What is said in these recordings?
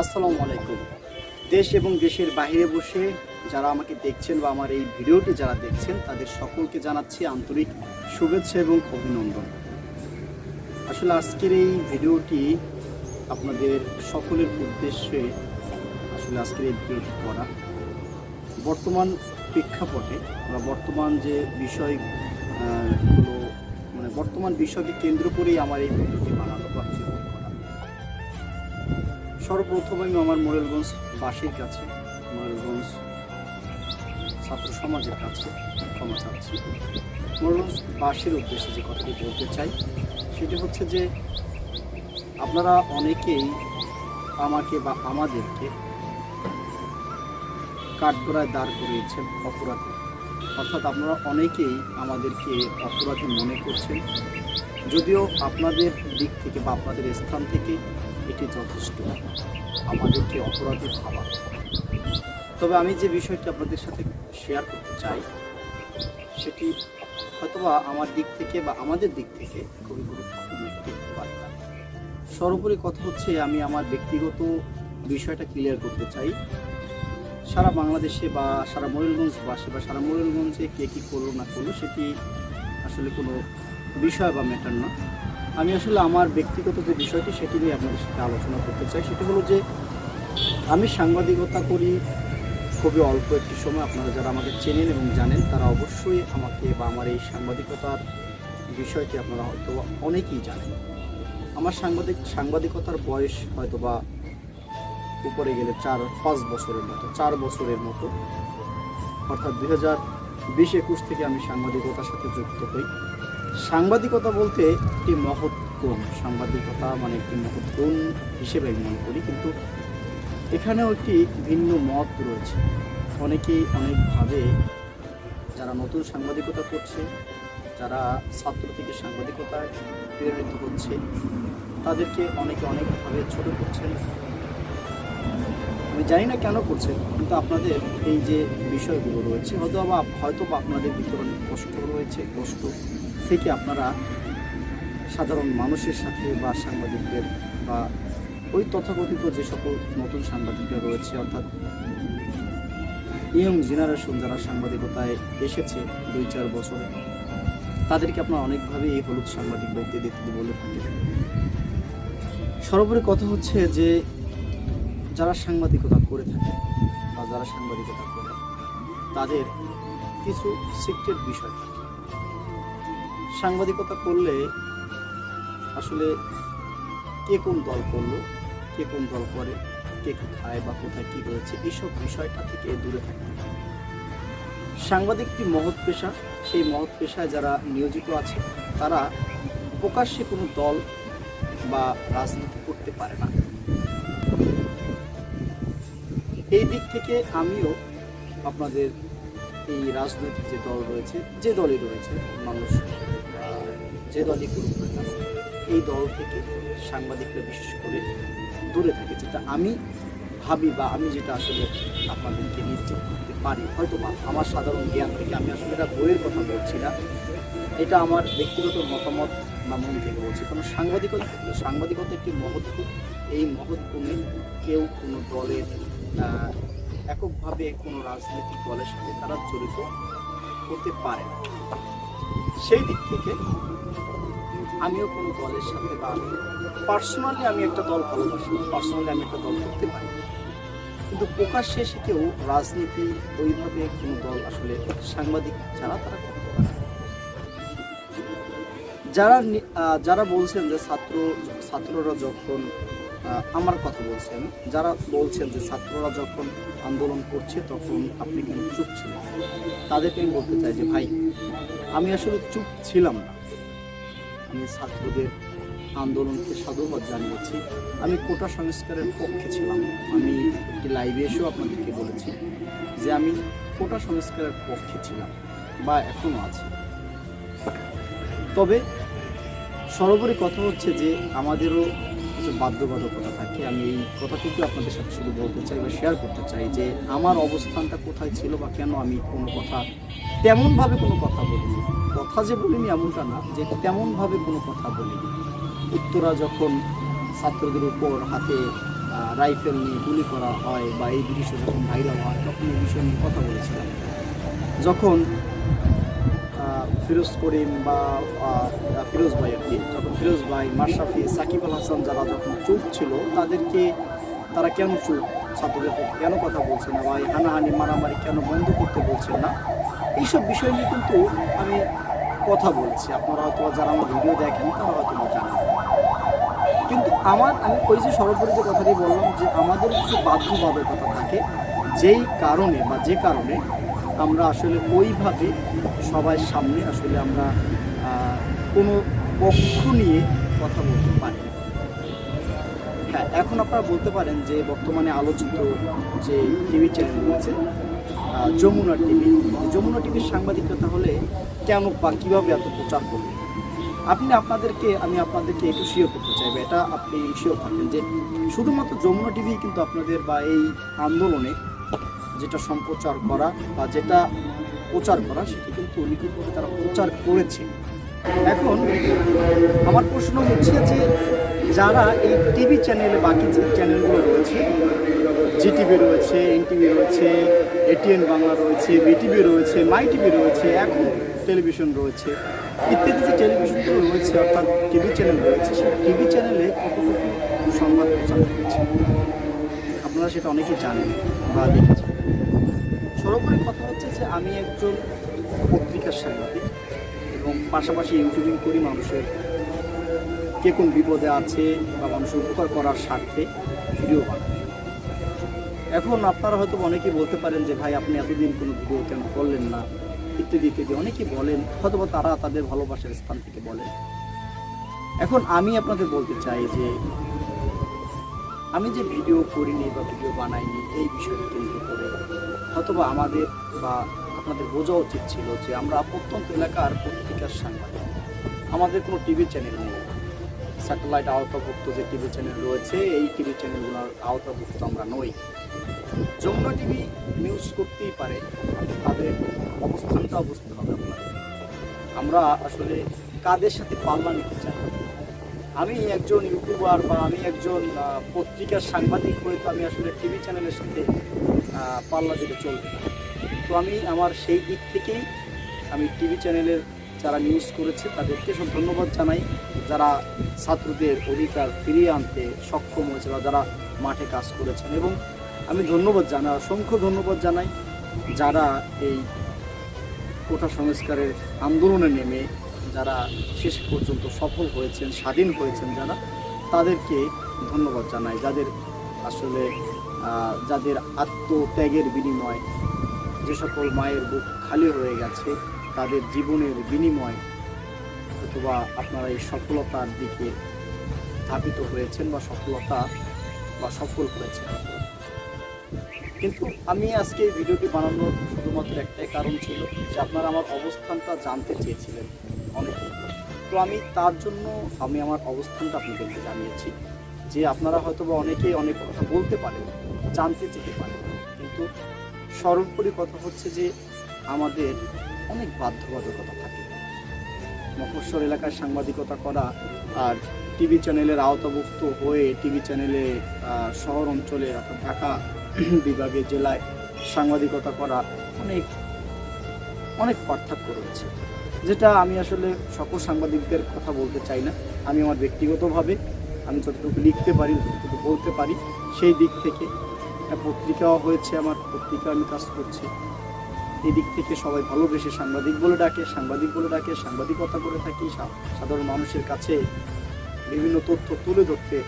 আসসালামু আলাইকুম। দেশ এবং দেশের বাইরে বসে যারা আমাকে দেখছেন বা আমার এই ভিডিওটি যারা দেখছেন তাদের সকলকে জানাচ্ছি আন্তরিক শুভেচ্ছা এবং অভিনন্দন। আসলে আজকের এই ভিডিওটি আপনাদের সকলের উদ্দেশ্যে আসলে আজকের এই ভিডিওটি করা। বর্তমান প্রেক্ষাপটে বা বর্তমান যে বিষয় আহ, গুলো মানে বর্তমান বিষয়কে কেন্দ্র করেই আমার এই ভিডিওটি বানানো বা সর্বপ্রথম আমি আমার মোরেলগঞ্জ বাসীর কাছে, মোরেলগঞ্জ ছাত্র সমাজের কাছে ক্ষমা চাচ্ছি। মোরেলগঞ্জ বাসীর উদ্দেশ্যে যে কথাটি বলতে চাই, সেটি হচ্ছে যে আপনারা অনেকেই আমাকে বা আমাদেরকে কাঠগড়ায় দাঁড় করিয়েছেন অপরাধী। অর্থাৎ আপনারা অনেকেই আমাদেরকে অপরাধী মনে করছেন। যদিও আপনাদের দিক থেকে বা আপনাদের স্থান থেকে এটি যথেষ্ট। আমাদেরকে অপরাধী ভাবা তবে আমি যে বিষয়টি আপনাদের সাথে শেয়ার করতে চাই, সেটি হয়তোবা আমার দিক থেকে বা আমাদের দিক থেকে খুবই গুরুত্বপূর্ণ একটি বার্তা। সর্বোপরি কথা হচ্ছে, আমি আমার ব্যক্তিগত বিষয়টা ক্লিয়ার করতে চাই। সারা বাংলাদেশে বা সারা ময়ূরগঞ্জবাসী বা সারা ময়ূরগঞ্জে কে কী করল না করল, সেটি আসলে কোনো বিষয় বা ম্যাটার না। আমি আসলে আমার ব্যক্তিগত যে বিষয়টি সেটি নিয়ে আপনাদের সাথে আলোচনা করতে চাই, সেটি হলো যে আমি সাংবাদিকতা করি খুবই অল্প একটি সময়। আপনারা যারা আমাকে চেনেন এবং জানেন, তারা অবশ্যই আমাকে বা আমার এই সাংবাদিকতার বিষয়টি আপনারা হয়তো অনেকেই জানেন। আমার সাংবাদিক, সাংবাদিকতার বয়স হয়তো বা উপরে গেলে চার, পাঁচ বছরের মতো, চার বছরের মতো। অর্থাৎ দুই হাজার বিশ একুশ থেকে আমি সাংবাদিকতার সাথে যুক্ত হই। সাংবাদিকতা বলতে একটি মহৎ গুণ। সাংবাদিকতা মানে একটি মহৎ গুণ হিসেবে আমি মনে করি, কিন্তু এখানেও একটি ভিন্ন মত রয়েছে। অনেকেই অনেকভাবে যারা নতুন সাংবাদিকতা করছে, যারা ছাত্র থেকে সাংবাদিকতায় প্রেরিত হচ্ছে, তাদেরকে অনেকে অনেকভাবে ছোট করছেন। আমি জানি না কেন করছেন, কিন্তু আপনাদের এই যে বিষয়গুলো রয়েছে হয়তো বা হয়তো বা আপনাদের ভিতরে অনেক কষ্ট রয়েছে, কষ্ট থেকে আপনারা সাধারণ মানুষের সাথে বা সাংবাদিকদের বা ওই তথাকথিত যে সকল নতুন সাংবাদিকরা রয়েছে, অর্থাৎ ইয়ং জেনারেশন যারা সাংবাদিকতায় এসেছে দুই চার বছরে, তাদেরকে আপনারা অনেকভাবে এই হলুদ সাংবাদিক বা ইত্যাদি ইত্যাদি বলে থাকেন। সর্বোপরি কথা হচ্ছে যে, যারা সাংবাদিকতা করে থাকে বা যারা সাংবাদিকতা করে, তাদের কিছু সিক্রেট বিষয় থাকে। সাংবাদিকতা করলে আসলে কে কোন দল করল, কে কোন দল করে, কে কি খায় বা কোথায় কী রয়েছে এইসব বিষয়টা থেকে দূরে থাকতে হবে। সাংবাদিক মহৎ পেশা? সেই মহৎ পেশায় যারা নিয়োজিত আছে, তারা প্রকাশ্যে কোনো দল বা রাজনীতি করতে পারে না। এই দিক থেকে আমিও আপনাদের এই রাজনৈতিক যে দল রয়েছে, যে দলই রয়েছে, মানুষ যে দলই করুক না কেন, এই দল থেকে সাংবাদিকরা বিশেষ করে দূরে থাকে যেটা আমি ভাবি বা আমি যেটা আসলে আপনাদেরকে নিশ্চিত করতে পারি। হয়তো বা আমার সাধারণ জ্ঞান থেকে আমি আসলে এটা বইয়ের কথা বলছি না। এটা আমার ব্যক্তিগত মতামত বা মন থেকে বলছি। কারণ সাংবাদিকতা সাংবাদিকতা একটি মহৎ। এই মহৎ গুণে কেউ কোনো দলের এককভাবে কোনো রাজনৈতিক দলের সাথে তারা জড়িত হতে পারে না। সেই দিক থেকে আমিও কোনো দলের সাথে বা পার্সোনালি আমি একটা দল ভালোবাসি পার্সোনালি আমি একটা দল করতে পারি। কিন্তু প্রকাশ্যে এসে কেউ রাজনীতি ওইভাবে কোনো দল আসলে সাংবাদিক যারা, তারা করতে পারে যারা যারা বলছেন যে ছাত্র, ছাত্ররা যখন আমার কথা বলছেন, যারা বলছেন যে ছাত্ররা যখন আন্দোলন করছে তখন আপনি কেন চুপ ছিলেন? তাদেরকে আমি বলতে চাই যে ভাই আমি আসলে চুপ ছিলাম না। আমি ছাত্রদের আন্দোলনকে সাধুবাদ জানিয়েছি। আমি কোটা সংস্কারের পক্ষে ছিলাম। আমি একটি লাইভে এসেও আপনাদেরকে বলেছি যে আমি কোটা সংস্কারের পক্ষে ছিলাম বা এখনও আছি। তবে সর্বোপরি কথা হচ্ছে যে আমাদেরও বাধ্যবাধকতা থাকে, আমি এই কথাটুকু আপনাদের সাথে শুধু বলতে চাই বা শেয়ার করতে চাই যে আমার অবস্থানটা কোথায় ছিল বা কেন আমি কোনো কথা, তেমনভাবে কোনো কথা বলিনি। কথা যে বলিনি এমনটা না, যে তেমনভাবে কোনো কথা বলিনি। উত্তরা যখন ছাত্রদের উপর হাতে রাইফেল নিয়ে গুলি করা হয় বা এই দৃশ্য যখন ভাইরাল হয়, তখন এই বিষয়ে নিয়ে কথা বলেছিলাম। যখন ফিরোজ করিম বা ফিরোজ ভাই আর কি, যখন ফিরোজ ভাই মাশরাফি, সাকিব আল হাসান যারা যখন চুপ ছিল, তাদেরকে তারা কেন চুপ ছাত্রদের পক্ষে কেন কথা বলছে না? বা এই হানাহানি, মারামারি কেন বন্ধ করতে বলছেন না? এইসব বিষয় নিয়ে কিন্তু আমি কথা বলছি। আপনারা হয়তো যারা আমার ভিডিও দেখেন, তারা হয়তো জানেন। কিন্তু আমার, আমি ওই যে সর্বোপরি যে কথাটি বললাম যে আমাদের কিছু বাধ্যবাধকতা থাকে, যেই কারণে বা যে কারণে আমরা আসলে ওইভাবে সবার সামনে আসলে আমরা কোনো পক্ষ নিয়ে কথা বলতে পারি হ্যাঁ এখন আপনারা বলতে পারেন যে বর্তমানে আলোচিত যে টিভি চ্যানেল রয়েছে যমুনা টিভি। যমুনা টিভির সাংবাদিকতা হলে কেন বা কীভাবে এত প্রচার করবে? আপনি আপনাদেরকে, আমি আপনাদেরকে একটু শিওর করতে চাইব এটা আপনি শিওর থাকেন যে শুধুমাত্র যমুনা টিভি কিন্তু আপনাদের বা এই আন্দোলনে যেটা সম্প্রচার করা বা যেটা প্রচার করা, সেটি কিন্তু নিখুঁতভাবে তারা প্রচার করেছে। এখন আমার প্রশ্ন হচ্ছে যে যারা এই টিভি চ্যানেলে, বাকি যে চ্যানেলগুলো রয়েছে, জিটিভি রয়েছে, এনটিভি রয়েছে, এটিএন বাংলা রয়েছে, বিটিভি রয়েছে মাই টিভি রয়েছে, এখন টেলিভিশন রয়েছে, ইত্যাদি যে টেলিভিশনগুলো রয়েছে, অর্থাৎ টিভি চ্যানেল রয়েছে, সেই টিভি চ্যানেলে কতটুকু সংবাদ প্রচার হচ্ছে? আপনারা সেটা অনেকেই জানেন বা দেখেছেন। সর্বোপরি কথা হচ্ছে যে আমি একজন পত্রিকার সাংবাদিক এবং পাশাপাশি ইউটিউবিং করি মানুষের কে কোন বিপদে আছে বা মানুষের উপকার করার স্বার্থে ভিডিও বানাই। এখন আপনারা হয়তো অনেকেই বলতে পারেন যে, ভাই, আপনি এতদিন কোনো ভিডিও কেন করলেন না? ইত্যাদি ইত্যাদি। অনেকেই বলেন হয়তো তারা তাদের ভালোবাসার স্থান থেকে বলেন। এখন আমি আপনাদের বলতে চাই যে আমি যে ভিডিও করিনি বা ভিডিও বানাইনি, এই বিষয়কে কেন্দ্র করে অথবা আমাদের বা আপনাদের বোঝা উচিত ছিল যে আমরা প্রত্যন্ত এলাকার পত্রিকার সাংবাদিক। আমাদের কোনো টিভি চ্যানেল নেই। স্যাটেলাইট আওতাভুক্ত যে টিভি চ্যানেল রয়েছে, এই টিভি চ্যানেলগুলোর আওতাভুক্ত আমরা নই। যমুনা টিভি নিউজ করতেই পারে তাদের অবস্থানটা বুঝতে হবে আমরা আসলে কাদের সাথে পাল্লা নিতে চাই? আমি একজন ইউটিউবার বা আমি একজন পত্রিকার সাংবাদিক হয়ে তো আমি আসলে টিভি চ্যানেলের সাথে পাল্লা দিতে চলবে তো আমি আমার সেই দিক থেকেই আমি টিভি চ্যানেলের যারা নিউজ করেছে তাদেরকে সব ধন্যবাদ জানাই। যারা ছাত্রদের অধিকার ফিরিয়ে আনতে সক্ষম হয়েছে বা যারা মাঠে কাজ করেছেন এবং আমি ধন্যবাদ জানাই অসংখ্য ধন্যবাদ জানাই যারা এই কোটা সংস্কারের আন্দোলনে নেমে যারা শেষ পর্যন্ত সফল হয়েছেন, স্বাধীন হয়েছেন যারা, তাদেরকে ধন্যবাদ জানাই। যাদের আসলে যাদের আত্মত্যাগের বিনিময় যে সকল মায়ের বুক খালি হয়ে গেছে, তাদের জীবনের বিনিময় অথবা আপনারা এই সফলতার দিকে ধাবিত হয়েছেন বা সফলতা বা সফল হয়েছেন। কিন্তু আমি আজকে এই ভিডিওটি বানানোর শুধুমাত্র একটাই কারণ ছিল যে আপনারা আমার অবস্থানটা জানতে চেয়েছিলেন। অনেকে তো আমি তার জন্য আমি আমার অবস্থানটা আপনাদেরকে জানিয়েছি যে আপনারা হয়তো বা অনেকেই অনেক কথা বলতে পারেন, জানতে চেতে পারেন, কিন্তু সর্বোপরি কথা হচ্ছে যে আমাদের অনেক বাধ্যবাধকতা থাকে। মফস্বল এলাকায় সাংবাদিকতা করা আর টিভি চ্যানেলের আওতাভুক্ত হয়ে টিভি চ্যানেলে শহর অঞ্চলে অর্থাৎ ঢাকা বিভাগে জেলায় সাংবাদিকতা করা অনেক অনেক পার্থক্য রয়েছে। যেটা আমি আসলে সকল সাংবাদিকদের কথা বলতে চাই না। আমি আমার ব্যক্তিগতভাবে আমি যতটুকু লিখতে পারি, যতটুকু বলতে পারি, সেই দিক থেকে একটা পত্রিকাও হয়েছে আমার, পত্রিকা আমি কাজ করছি। এই দিক থেকে সবাই ভালোবেসে সাংবাদিক বলে ডাকে, সাংবাদিক বলে ডাকে, সাংবাদিকতা করে থাকি সাধারণ মানুষের কাছে বিভিন্ন তথ্য তুলে ধরতে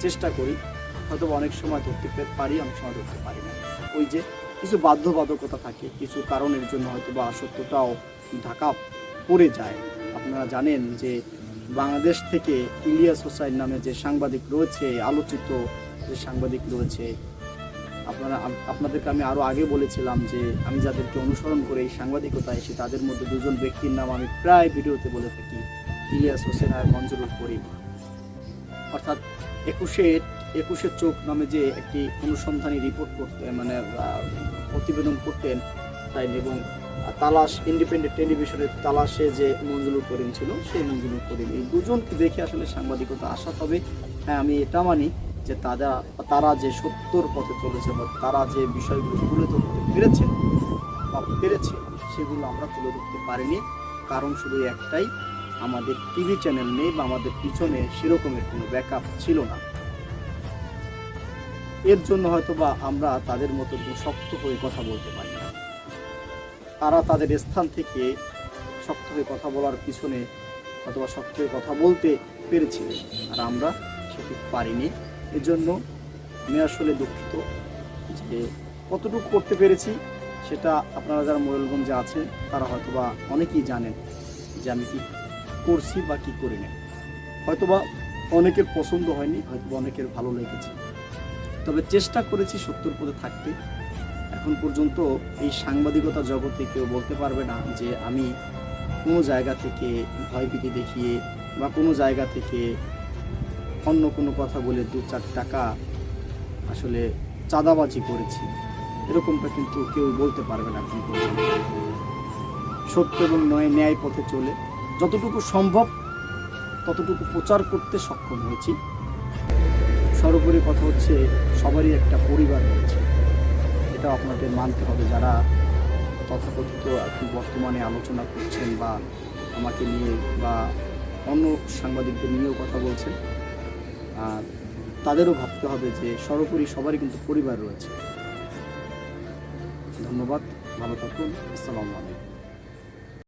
চেষ্টা করি। হয়তো অনেক সময় ধরতে পে- পারি, অনেক সময় ধরতে পারি না। ওই যে কিছু বাধ্যবাধকতা থাকে, কিছু কারণের জন্য হয়তো বা সত্যটাও ঢাকা পড়ে যায়। আপনারা জানেন যে বাংলাদেশ থেকে ইলিয়াস হোসাইন নামে যে সাংবাদিক রয়েছে, আলোচিত যে সাংবাদিক রয়েছে, আপনারা, আপনাদেরকে আমি আরও আগে বলেছিলাম যে আমি যাদেরকে অনুসরণ করে এই সাংবাদিকতা এসে তাদের মধ্যে দুজন ব্যক্তির নাম আমি প্রায় ভিডিওতে বলে থাকি, ইলিয়াস হোসেন আর মঞ্জুরুল করিম। অর্থাৎ একুশে একুশে চোখ নামে যে একটি অনুসন্ধানী রিপোর্ট করতে মানে প্রতিবেদন করতেন, তাই এবং তালাশ ইন্ডিপেন্ডেন্ট টেলিভিশনের তালাশে যে মঞ্জুরুল করিম ছিল, সেই মঞ্জুরুল করিম। এই দুজনকে দেখে আসলে সাংবাদিকতা আসা তবে? হ্যাঁ আমি এটা মানি যে তারা তারা যে সত্যর পথে চলেছে বা তারা যে বিষয়গুলো তুলে ধরতে পেরেছেন বা পেরেছে, সেগুলো আমরা তুলে ধরতে পারিনি। কারণ শুধু একটাই, আমাদের টিভি চ্যানেল নেই বা আমাদের পিছনে সেরকমের কোনো ব্যাকআপ ছিল না। এর জন্য হয়তো বা আমরা তাদের মতো শক্ত হয়ে কথা বলতে পারি তারা তাদের স্থান থেকে শক্ত হয়ে কথা বলার পিছনে অথবা শক্ত হয়ে কথা বলতে পেরেছিলেন আর আমরা সেটি পারিনি। এজন্য আমি আসলে দুঃখিত যে কতটুকু করতে পেরেছি সেটা আপনারা যারা মোবাইলগঞ্জে আছেন, তারা হয়তোবা অনেকেই জানেন যে আমি কি করছি বা কী করি না হয়তোবা অনেকের পছন্দ হয়নি, হয়তোবা অনেকের ভালো লেগেছে। তবে চেষ্টা করেছি সত্যর পথে থাকতে। এখন পর্যন্ত এই সাংবাদিকতা জগতে কেউ বলতে পারবে না যে আমি কোনো জায়গা থেকে ভয়ভীতি দেখিয়ে বা কোনো জায়গা থেকে অন্য কোনো কথা বলে দু চার টাকা আসলে চাঁদাবাজি করেছি। এরকমটা কিন্তু কেউ বলতে পারবে না এখন পর্যন্ত। সত্য এবং নয় ন্যায় পথে চলে। যতটুকু সম্ভব ততটুকু প্রচার করতে সক্ষম হয়েছি। সর্বোপরি কথা হচ্ছে সবারই একটা পরিবার রয়েছে। এটা আপনাদের মানতে হবে। যারা তথাকথিত এখন বর্তমানে আলোচনা করছেন বা আমাকে নিয়ে বা অন্য সাংবাদিকদের নিয়েও কথা বলছেন, আর তাদেরও ভাবতে হবে যে সর্বোপরি সবারই কিন্তু পরিবার রয়েছে। ধন্যবাদ, ভালো থাকুন, আসসালামু আলাইকুম।